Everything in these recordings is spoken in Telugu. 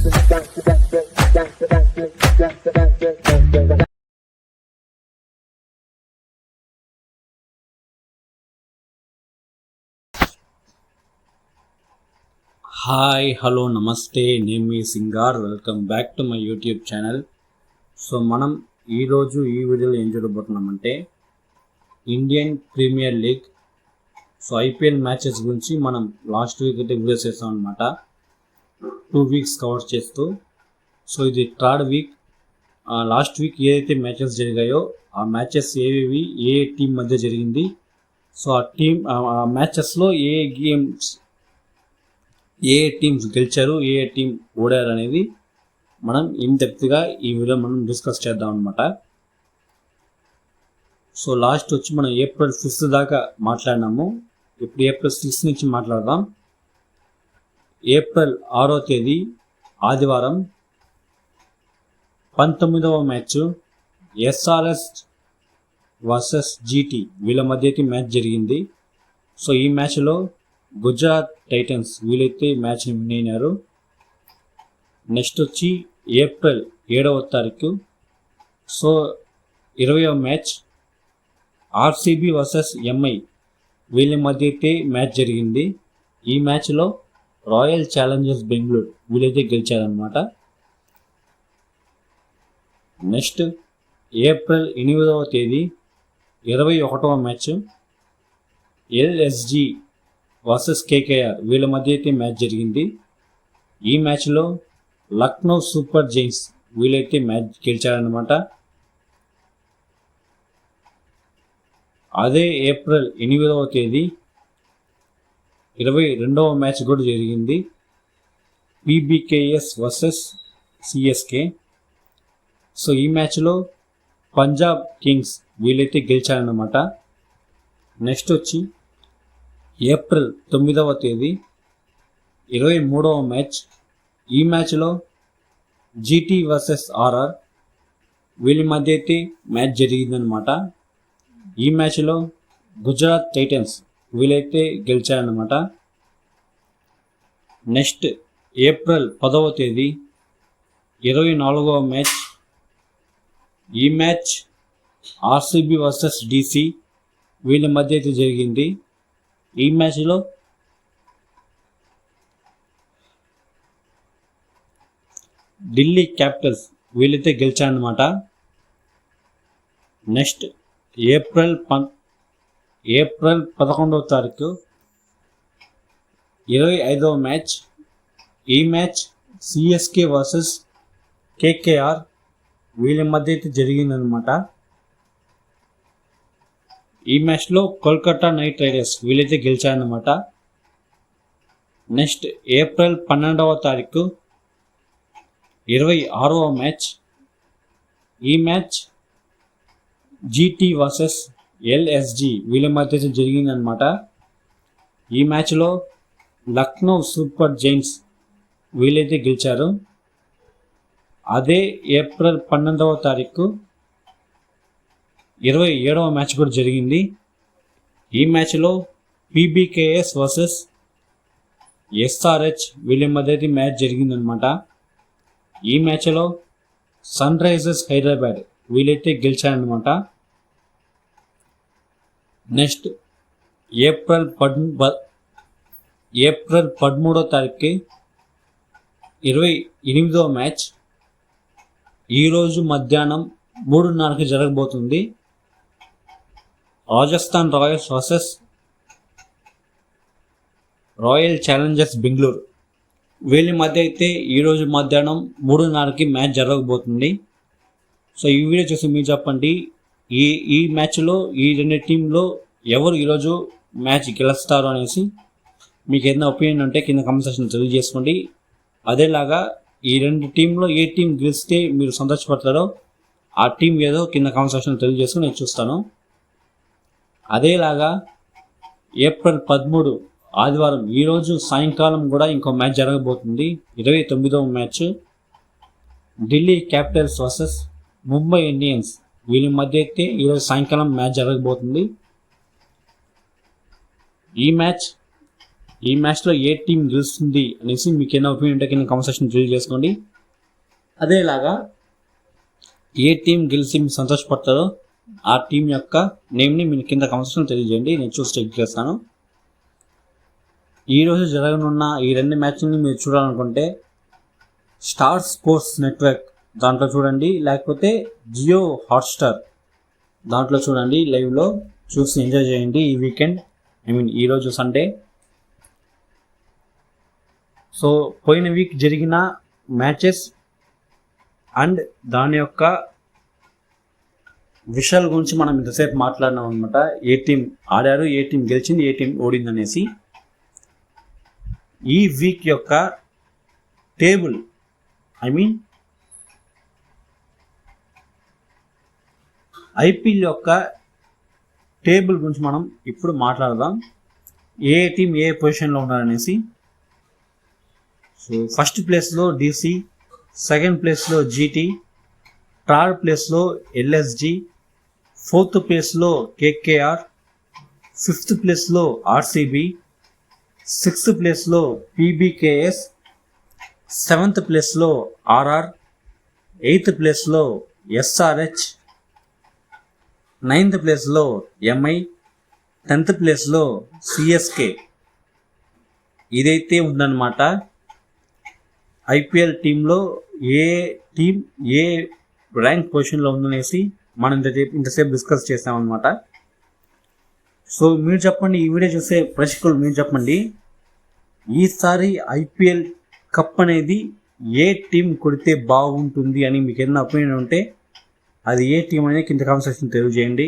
హాయ్ హలో నమస్తే నేను మీ singer welcome back to my YouTube channel so మనం ఈరోజు ఈ వీడియోలో ఏం చూడబోతున్నామంటే Indian Premier League so IPL matches గురించి మనం లాస్ట్ వీక్ అయితే వీడియోస్ చేస్తాం అనమాట టూ వీక్స్ కవర్ చేస్తూ సో ఇది థర్డ్ వీక్ లాస్ట్ వీక్ ఏదైతే మ్యాచెస్ జరిగాయో ఆ మ్యాచెస్ ఏవేవి ఏ టీం మధ్య జరిగింది సో ఆ టీం ఆ మ్యాచెస్లో ఏ గేమ్స్ ఏ టీమ్స్ గెలిచారు ఏ టీం ఓడారు అనేది మనం ఇన్ డెప్త్గా ఈ వీడియో మనం డిస్కస్ చేద్దాం అనమాట సో లాస్ట్ వచ్చి మనం ఏప్రిల్ ఫిఫ్త్ దాకా మాట్లాడినాము. ఇప్పుడు ఏప్రిల్ సిక్స్త్ నుంచి మాట్లాడదాం. ఏప్రిల్ ఆరో తేదీ ఆదివారం పంతొమ్మిదవ మ్యాచ్ ఎస్ఆర్ఎస్ వర్సెస్ జీటీ వీళ్ళ మధ్య అయితే మ్యాచ్ జరిగింది. సో ఈ మ్యాచ్లో గుజరాత్ టైటన్స్ వీళ్ళైతే మ్యాచ్ని విన్ అయినారు. నెక్స్ట్ వచ్చి ఏప్రిల్ ఏడవ తారీఖు. సో ఇరవయవ మ్యాచ్ ఆర్సీబీ వర్సెస్ ఎంఐ వీళ్ళ మధ్య అయితే మ్యాచ్ జరిగింది. ఈ మ్యాచ్లో రాయల్ ఛాలెంజర్స్ బెంగళూరు వీళ్ళైతే గెలిచారనమాట నెక్స్ట్ ఏప్రిల్ ఎనిమిదవ తేదీ ఇరవై ఒకటవ మ్యాచ్. ఎల్ఎస్జి వర్సెస్ కేకేఆర్ వీళ్ళ మధ్య అయితే మ్యాచ్ జరిగింది. ఈ మ్యాచ్లో లక్నో సూపర్ జైన్స్ వీళ్ళైతే మ్యాచ్ గెలిచారనమాట అదే ఏప్రిల్ ఎనిమిదవ తేదీ ఇరవై రెండవ మ్యాచ్ కూడా జరిగింది. పీబీకేఎస్ వర్సెస్ సిఎస్కే సో ఈ మ్యాచ్లో పంజాబ్ కింగ్స్ వీళ్ళైతే గెలిచారన్నమాట. నెక్స్ట్ వచ్చి ఏప్రిల్ తొమ్మిదవ తేదీ ఇరవై మూడవ మ్యాచ్. ఈ మ్యాచ్లో జీటీ వర్సెస్ ఆర్ఆర్ వీళ్ళ మధ్య అయితే మ్యాచ్ జరిగిందనమాట ఈ మ్యాచ్లో గుజరాత్ టైటన్స్ వీలైతే గెలిచారనమాట నెక్స్ట్ ఏప్రిల్ పదవ తేదీ ఇరవై నాలుగవ మ్యాచ్. ఈ మ్యాచ్ ఆర్సీబీ వర్సెస్ డీసీ వీళ్ళ మధ్య అయితే జరిగింది. ఈ మ్యాచ్లో ఢిల్లీ క్యాపిటల్స్ వీళ్ళైతే గెలిచారనమాట నెక్స్ట్ ఏప్రిల్ పం ఏప్రిల్ పదకొండవ తారీఖు ఇరవై ఐదవ మ్యాచ్. ఈ మ్యాచ్ సిఎస్కే వర్సెస్ కేకేఆర్ వీళ్ళ మధ్య అయితే జరిగిందనమాట ఈ మ్యాచ్లో కోల్కతా నైట్ రైడర్స్ వీళ్ళైతే గెలిచారనమాట నెక్స్ట్ ఏప్రిల్ పన్నెండవ తారీఖు ఇరవై ఆరవ మ్యాచ్. ఈ మ్యాచ్ జీటీ వర్సెస్ ఎల్ఎస్జి వీళ్ళ మధ్య జరిగిందనమాట ఈ మ్యాచ్లో లక్నో సూపర్ జైంట్స్ వీళ్ళైతే గెలిచారు. అదే ఏప్రిల్ పన్నెండవ తారీఖు ఇరవై ఏడవ మ్యాచ్ కూడా జరిగింది. ఈ మ్యాచ్లో పీబీకేఎస్ వర్సెస్ ఎస్ఆర్హెచ్ వీళ్ళ మధ్య అయితే మ్యాచ్ జరిగిందనమాట ఈ మ్యాచ్లో సన్ రైజర్స్ హైదరాబాద్ వీళ్ళైతే గెలిచారనమాట నెక్స్ట్ ఏప్రిల్ పద్ ఏప్రిల్ పదమూడో తారీఖుకి ఇరవై ఎనిమిదవ మ్యాచ్. ఈరోజు మధ్యాహ్నం మూడున్నరకి జరగబోతుంది. Rajasthan Royals versus Royal Challengers Bengaluru. వీళ్ళ మధ్య అయితే ఈరోజు మధ్యాహ్నం మూడున్నరకి మ్యాచ్ జరగబోతుంది. సో ఈ వీడియో చూసి మీరు చెప్పండి ఈ ఈ మ్యాచ్లో ఈ రెండు టీంలో ఎవరు ఈరోజు మ్యాచ్ గెలుస్తారు అనేసి మీకు ఏదైనా ఒపీనియన్ ఉంటే కింద కమెంట్ సెక్షన్ తెలియజేసుకోండి. అదేలాగా ఈ రెండు టీంలో ఏ టీం గెలిస్తే మీరు సంతోషపడతారో ఆ టీం ఏదో కింద కమెంట్ సెక్షన్ తెలియజేసుకుని నేను చూస్తాను. అదేలాగా ఏప్రిల్ పదమూడు ఆదివారం ఈరోజు సాయంకాలం కూడా ఇంకో మ్యాచ్ జరగబోతుంది. ఇరవై తొమ్మిదవ match. Delhi Capitals versus Mumbai Indians. వీళ్ళ మధ్య అయితే ఈరోజు సాయంకాలం మ్యాచ్ జరగబోతుంది. ఈ మ్యాచ్ ఈ మ్యాచ్లో ఏ టీం గెలుస్తుంది అనేసి మీకు ఏమైనా ఒపీనియన్ ఉంటే కింద కాన్వర్సేషన్ చేసుకోండి అదేలాగా ఏ టీం గెలిచి మీరు సంతోషపడతారో ఆ టీం యొక్క నేమ్ని మీరు కింద కాన్వర్సేషన్ తెలియజేయండి. నేను చూసి చెక్ చేస్తాను. ఈరోజు జరగనున్న ఈ రెండు మ్యాచ్ని మీరు చూడాలనుకుంటే స్టార్ స్పోర్ట్స్ నెట్వర్క్ దాంట్లో చూడండి లేకపోతే జియో హాట్స్టార్ దాంట్లో చూడండి లైవ్లో చూసి ఎంజాయ్ చేయండి ఈ వీకెండ్. ఐ మీన్ ఈరోజు సండే. సో పోయిన వీక్ జరిగిన మ్యాచెస్ అండ్ దాని యొక్క విషయాల గురించి మనం ఇంతసేపు మాట్లాడినాం అనమాట ఏ టీం ఆడారు ఏ టీం గెలిచింది ఏ టీం ఓడింది అనేసి ఈ వీక్ యొక్క టేబుల్ ఐ మీన్ ఐపీఎల్ యొక్క టేబుల్ గురించి మనం ఇప్పుడు మాట్లాడదాం. ఏ టీం ఏ పొజిషన్లో ఉన్నారనేసి. సో ఫస్ట్ ప్లేస్లో డీసీ సెకండ్ ప్లేస్లో జీటీ థర్డ్ ప్లేస్లో ఎల్ఎస్జి ఫోర్త్ ప్లేస్లో కేకేఆర్ ఫిఫ్త్ ప్లేస్లో ఆర్సీబీ సిక్స్త్ ప్లేస్లో పీబీకేఎస్ సెవెంత్ ప్లేస్లో ఆర్ఆర్ ఎయిత్ ప్లేస్లో ఎస్ఆర్హెచ్ నైన్త్ ప్లేస్లో ఎంఐ టెన్త్ ప్లేస్లో సిఎస్కే ఇదైతే ఉందన్నమాట. ఐపీఎల్ టీంలో ఏ టీం ఏ ర్యాంక్ పొజిషన్లో ఉందనేసి మనం ఇంతసేపు ఇంతసేపు డిస్కస్ చేసామన్నమాట. సో మీరు చెప్పండి ఈ వీడియో చూసే ప్రేక్షకులు మీరు చెప్పండి ఈసారి ఐపీఎల్ కప్ అనేది ఏ టీం కొడితే బాగుంటుంది అని మీకు ఏదైనా ఒపీనియన్ ఉంటే అది ఏ టీం అనేది కింద కాన్వర్సేషన్ తెలియజేయండి.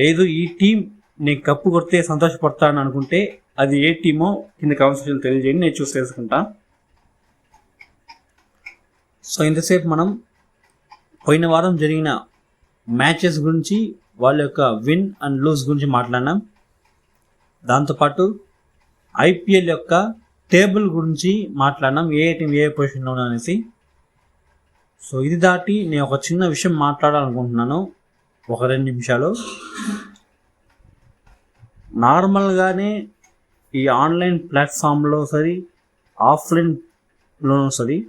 లేదు ఈ టీం నేను కప్పు కొడితే సంతోషపడతాను అనుకుంటే అది ఏ టీమో కింద కాన్వర్సేషన్ తెలియజేయండి నేను చూసి తెలుసుకుంటా. సో ఇంతసేపు మనం పోయిన వారం జరిగిన మ్యాచెస్ గురించి వాళ్ళ యొక్క విన్ అండ్ లూజ్ గురించి మాట్లాడినాం. దాంతోపాటు ఐపీఎల్ యొక్క టేబుల్ గురించి మాట్లాడినాం ఏ టీం ఏ పొజిషన్లో అనేసి. సో ఇది దాటి నేను ఒక చిన్న విషయం మాట్లాడాలనుకుంటున్నాను. ఒక రెండు నిమిషాలు. నార్మల్గానే ఈ ఆన్లైన్ ప్లాట్ఫామ్లో సరి ఆఫ్లైన్లోనూ సరి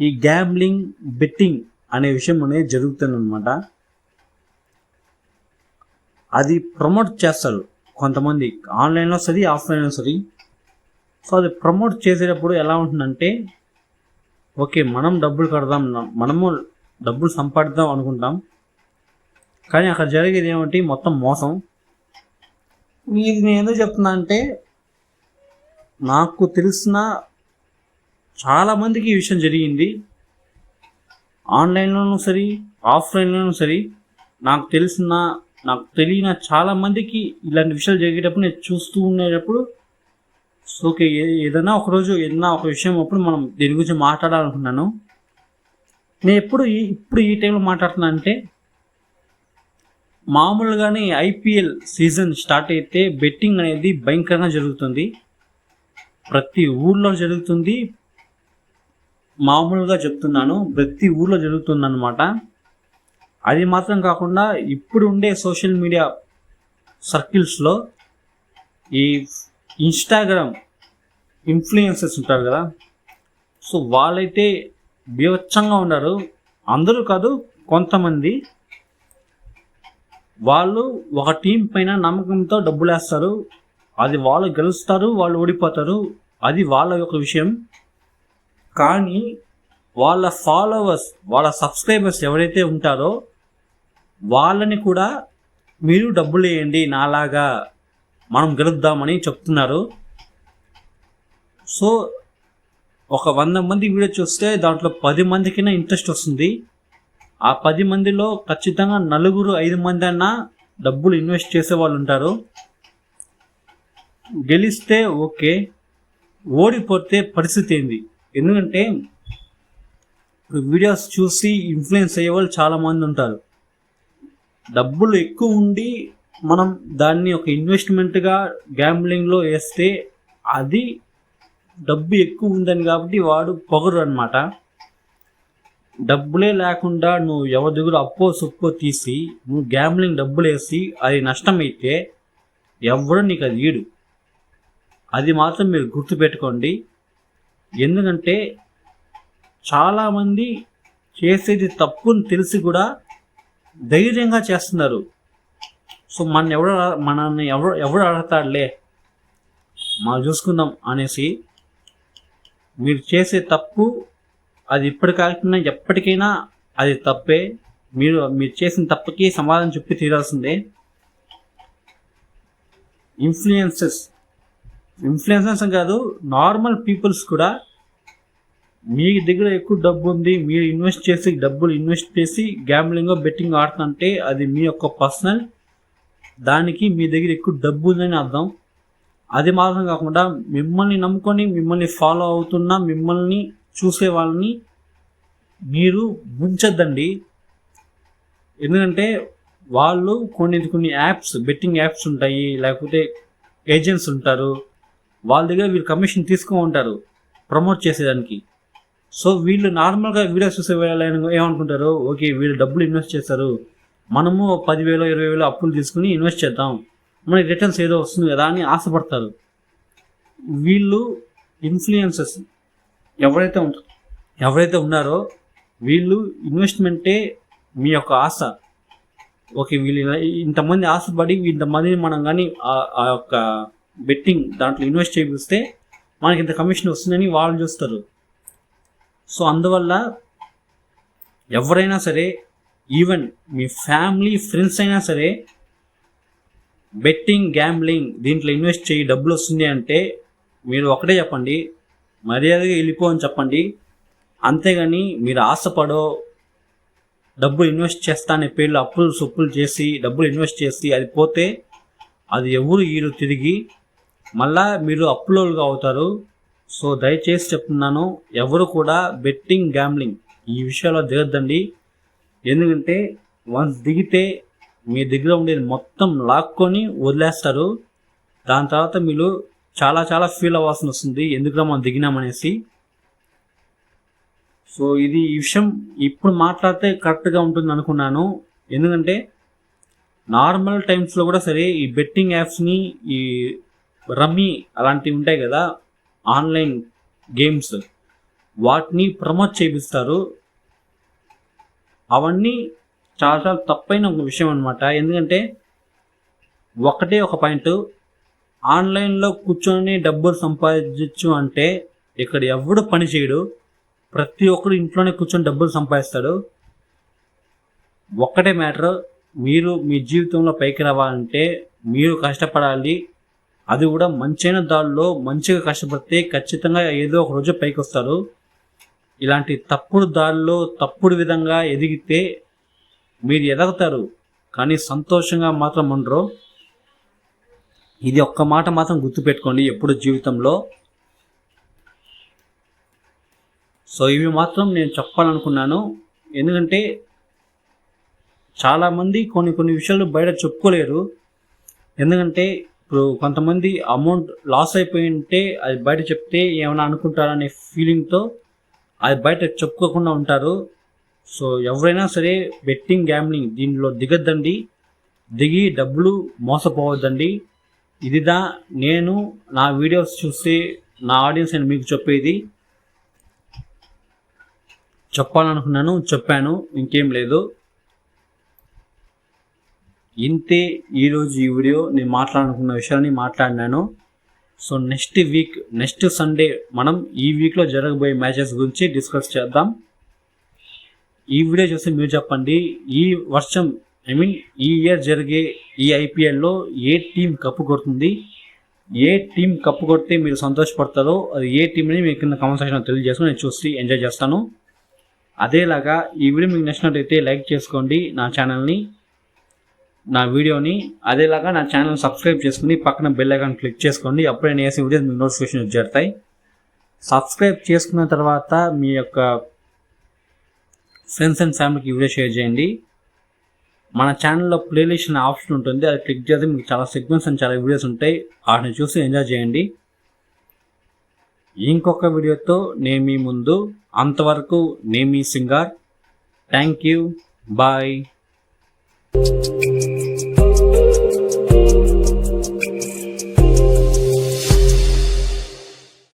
ఈ గ్యాంబ్లింగ్ బెట్టింగ్ అనే విషయం అనేది జరుగుతుందన్నమాట. అది ప్రమోట్ చేస్తారు కొంతమంది. ఆన్లైన్లో సరి ఆఫ్లైన్లో సరి. సో అది ప్రమోట్ చేసేటప్పుడు ఎలా ఉంటుందంటే ఓకే మనం డబ్బులు కడదాం మనము డబ్బులు సంపాదిద్దాం అనుకుంటాం. కానీ అక్కడ జరిగేది ఏమిటి? మొత్తం మోసం. ఇది నేను ఎందుకు చెప్తున్నా అంటే నాకు తెలిసిన చాలామందికి ఈ విషయం జరిగింది. ఆన్లైన్లోనూ సరే ఆఫ్లైన్లోనూ సరే నాకు తెలిసిన నాకు తెలియని చాలామందికి ఇలాంటి విషయాలు జరిగేటప్పుడు నేను చూస్తూ ఉండేటప్పుడు ఓకే ఏదైనా ఒకరోజు ఏదైనా ఒక విషయం అప్పుడు మనం దీని గురించి మాట్లాడాలనుకున్నాను. నేను ఎప్పుడు ఈ ఇప్పుడు ఈ టైంలో మాట్లాడుతున్నా అంటే మామూలుగానే ఐపీఎల్ సీజన్ స్టార్ట్ అయితే బెట్టింగ్ అనేది భయంకరంగా జరుగుతుంది. ప్రతి ఊర్లో జరుగుతుంది. మామూలుగా చెప్తున్నాను ప్రతి ఊర్లో జరుగుతుంది అనమాట అది మాత్రం కాకుండా ఇప్పుడు ఉండే సోషల్ మీడియా సర్కిల్స్లో ఈ ఇన్స్టాగ్రామ్ ఇన్ఫ్లుయెన్సర్స్ ఉంటారు కదా. సో వాళ్ళైతే బీవచ్చంగా ఉన్నారు. అందరూ కాదు కొంతమంది. వాళ్ళు ఒక టీం పైన నమ్మకంతో డబ్బులు వేస్తారు. అది వాళ్ళు గెలుస్తారు వాళ్ళు ఓడిపోతారు. అది వాళ్ళ యొక్క విషయం. కానీ వాళ్ళ ఫాలోవర్స్ వాళ్ళ సబ్స్క్రైబర్స్ ఎవరైతే ఉంటారో వాళ్ళని కూడా మీరు డబ్బులు వేయండి నాలాగా. మనం గెలుద్దామని చెప్తున్నారు. సో ఒక వంద మంది వీడియో చూస్తే దాంట్లో పది మందికైనా ఇంట్రెస్ట్ వస్తుంది. ఆ పది మందిలో ఖచ్చితంగా నలుగురు ఐదు మంది అన్నా డబ్బులు ఇన్వెస్ట్ చేసే వాళ్ళు ఉంటారు. గెలిస్తే ఓకే. ఓడిపోతే పరిస్థితి ఏంది? ఎందుకంటే వీడియోస్ చూసి ఇన్ఫ్లుయెన్స్ అయ్యే వాళ్ళు చాలామంది ఉంటారు. డబ్బులు ఎక్కువ ఉండి మనం దాన్ని ఒక ఇన్వెస్ట్మెంట్గా గ్యాంబ్లింగ్లో వేస్తే అది డబ్బు ఎక్కువ ఉందని కాబట్టి వాడు పొగరు అనమాట డబ్బులే లేకుండా నువ్వు ఎవరి దగ్గర అప్పో సుప్పో తీసి నువ్వు గ్యాంబ్లింగ్ డబ్బులు వేసి అది నష్టమైతే ఎవడు నీకు అది ఈడు. అది మాత్రం మీరు గుర్తుపెట్టుకోండి. ఎందుకంటే చాలామంది చేసేది తప్పుని తెలిసి కూడా ధైర్యంగా చేస్తున్నారు. సో మన ఎవడు మనల్ని ఎవరు ఎవడు అడతాడులే మనం చూసుకుందాం అనేసి మీరు చేసే తప్పు అది ఇప్పటి కాకుండా ఎప్పటికైనా అది తప్పే. మీరు మీరు చేసిన తప్పుకి సమాధానం చెప్పి తీరాల్సిందే. ఇన్ఫ్లుయెన్సెస్ ఇన్ఫ్లుయెన్సెస్ కాదు నార్మల్ పీపుల్స్ కూడా మీ దగ్గర ఎక్కువ డబ్బు ఉంది మీరు ఇన్వెస్ట్ చేసి డబ్బులు ఇన్వెస్ట్ చేసి గ్యాంబ్లింగ్ బెట్టింగ్ ఆడుతుంటే అది మీ యొక్క పర్సనల్ దానికి మీ దగ్గర ఎక్కువ డబ్బు ఉందని అర్థం. అది మాత్రం కాకుండా మిమ్మల్ని నమ్ముకొని మిమ్మల్ని ఫాలో అవుతున్న మిమ్మల్ని చూసే వాళ్ళని మీరు ముంచద్దండి. ఎందుకంటే వాళ్ళు కొన్ని కొన్ని యాప్స్ బెట్టింగ్ యాప్స్ ఉంటాయి లేకపోతే ఏజెంట్స్ ఉంటారు. వాళ్ళ దగ్గర వీళ్ళు కమిషన్ తీసుకుని ఉంటారు ప్రమోట్ చేసేదానికి. సో వీళ్ళు నార్మల్గా వీడియోస్ చూసే వాళ్ళు ఏమనుకుంటారు? ఓకే వీళ్ళు డబ్బులు ఇన్వెస్ట్ చేస్తారు. మనము పదివేలు ఇరవై వేలు అప్పులు తీసుకుని ఇన్వెస్ట్ చేద్దాం. మనకి రిటర్న్స్ ఏదో వస్తుంది కదా అని ఆశపడతారు. వీళ్ళు ఇన్ఫ్లుయెన్సెస్ ఎవరైతే ఉంటారో ఎవరైతే ఉన్నారో వీళ్ళు ఇన్వెస్ట్మెంటే మీ యొక్క ఆశ. ఓకే వీళ్ళు ఇంతమంది ఆశపడి ఇంతమందిని మనం కానీ ఆ యొక్క బెట్టింగ్ దాంట్లో ఇన్వెస్ట్ చేపిస్తే మనకి ఇంత కమిషన్ వస్తుందని వాళ్ళు చూస్తారు. సో అందువల్ల ఎవరైనా సరే ఈవెన్ మీ ఫ్యామిలీ ఫ్రెండ్స్ అయినా సరే బెట్టింగ్ గ్యాంబ్లింగ్ దీంట్లో ఇన్వెస్ట్ చేయి డబ్బులు వస్తుంది అంటే మీరు ఒకటే చెప్పండి మర్యాదగా వెళ్ళిపో అని చెప్పండి. అంతేగాని మీరు ఆశపడో డబ్బులు ఇన్వెస్ట్ చేస్తా అనే పేర్లు అప్పులు సొప్పులు చేసి డబ్బులు ఇన్వెస్ట్ చేసి అది పోతే అది ఎవరు వీరు తిరిగి మళ్ళా మీరు అప్పులోలుగా అవుతారు. సో దయచేసి చెప్తున్నాను ఎవరు కూడా బెట్టింగ్ గ్యాంబ్లింగ్ ఈ విషయాల్లో దిగద్దండి ఎందుకంటే వన్స్ దిగితే మీ దగ్గర ఉండేది మొత్తం లాక్కొని వదిలేస్తారు. దాని తర్వాత మీరు చాలా చాలా ఫీల్ అవ్వాల్సి వస్తుంది. ఎందుకు మనం దిగినామనేసి. సో ఇది ఈ విషయం ఇప్పుడు మాట్లాడితే కరెక్ట్గా ఉంటుంది అనుకున్నాను. ఎందుకంటే నార్మల్ టైమ్స్లో కూడా సరే ఈ బెట్టింగ్ యాప్స్ని ఈ రమ్మీ అలాంటివి ఉంటాయి కదా ఆన్లైన్ గేమ్స్ వాటిని ప్రమోట్ చేపిస్తారు. అవన్నీ చాలా చాలా తప్పైన ఒక విషయం అనమాట ఎందుకంటే ఒకటే ఒక పాయింట్. ఆన్లైన్లో కూర్చొని డబ్బులు సంపాదించచ్చు అంటే ఇక్కడ ఎవడు పని చేయడు. ప్రతి ఒక్కరు ఇంట్లోనే కూర్చొని డబ్బులు సంపాదిస్తాడు. ఒక్కటే మ్యాటర్. మీరు మీ జీవితంలో పైకి రావాలంటే మీరు కష్టపడాలి. అది కూడా మంచైన దారిలో మంచిగా కష్టపడితే ఖచ్చితంగా ఏదో ఒక రోజు పైకి వస్తారు. ఇలాంటి తప్పుడు దారిలో తప్పుడు విధంగా ఎదిగితే మీరు ఎదగుతారు కానీ సంతోషంగా మాత్రం ఉండరు. ఇది ఒక్క మాట మాత్రం గుర్తుపెట్టుకోండి ఎప్పుడు జీవితంలో. సో ఇవి మాత్రం నేను చెప్పాలనుకున్నాను. ఎందుకంటే చాలామంది కొన్ని కొన్ని విషయాలు బయట చెప్పుకోలేరు. ఎందుకంటే ఇప్పుడు కొంతమంది అమౌంట్ లాస్ అయిపోయి ఉంటే అది బయట చెప్తే ఏమైనా అనుకుంటారనే ఫీలింగ్తో అది బయట చెప్పుకోకుండా ఉంటారు. సో ఎవరైనా సరే బెట్టింగ్ గ్యామ్లింగ్ దీనిలో దిగద్దండి. దిగి డబ్బులు మోసపోవద్దండి. ఇదిదా నేను నా వీడియోస్ చూస్తే నా ఆడియన్స్ నేను మీకు చెప్పేది. చెప్పాలనుకున్నాను చెప్పాను ఇంకేం లేదు. ఇంతే ఈరోజు ఈ వీడియో. నేను మాట్లాడాలనుకున్న విషయాన్ని మాట్లాడినాను. So next week next Sunday మనం ఈ వీక్లో జరగబోయే మ్యాచెస్ గురించి డిస్కస్ చేద్దాం. ఈ వీడియో చూసి మీరు చెప్పండి ఈ వర్షం ఐ మీన్ ఈ ఇయర్ జరిగే ఈ ఐపీఎల్లో ఏ టీం కప్పు కొడుతుంది? ఏ టీం కప్పు కొడితే మీరు సంతోషపడతారో అది ఏ టీంని మీకు కింద కామెంట్ సెక్షన్లో తెలియజేసుకుని నేను చూసి ఎంజాయ్ చేస్తాను. అదేలాగా ఈ వీడియో మీకు నచ్చినట్లయితే లైక్ చేసుకోండి నా ఛానల్ని నా వీడియోని అదేలాగా నా ఛానల్ సబ్స్క్రైబ్ చేసుకుని పక్కన బెల్ ఐకాన్ క్లిక్ చేసుకోండి. అప్పుడే నేను వేసే వీడియోస్ మీకు నోటిఫికేషన్ చేరుతాయి సబ్స్క్రైబ్ చేసుకున్న తర్వాత మీ యొక్క ఫ్రెండ్స్ అండ్ ఫ్యామిలీకి వీడియో షేర్ చేయండి. మన ఛానల్లో ప్లేలిస్ట్ అనే ఆప్షన్ ఉంటుంది. అది క్లిక్ చేస్తే మీకు చాలా సెగ్మెంట్స్ అండ్ చాలా వీడియోస్ ఉంటాయి. వాటిని చూసి ఎంజాయ్ చేయండి. ఇంకొక వీడియోతో నేను మీ ముందు. అంతవరకు నేను మీ సింగార్ థ్యాంక్ యూ బాయ్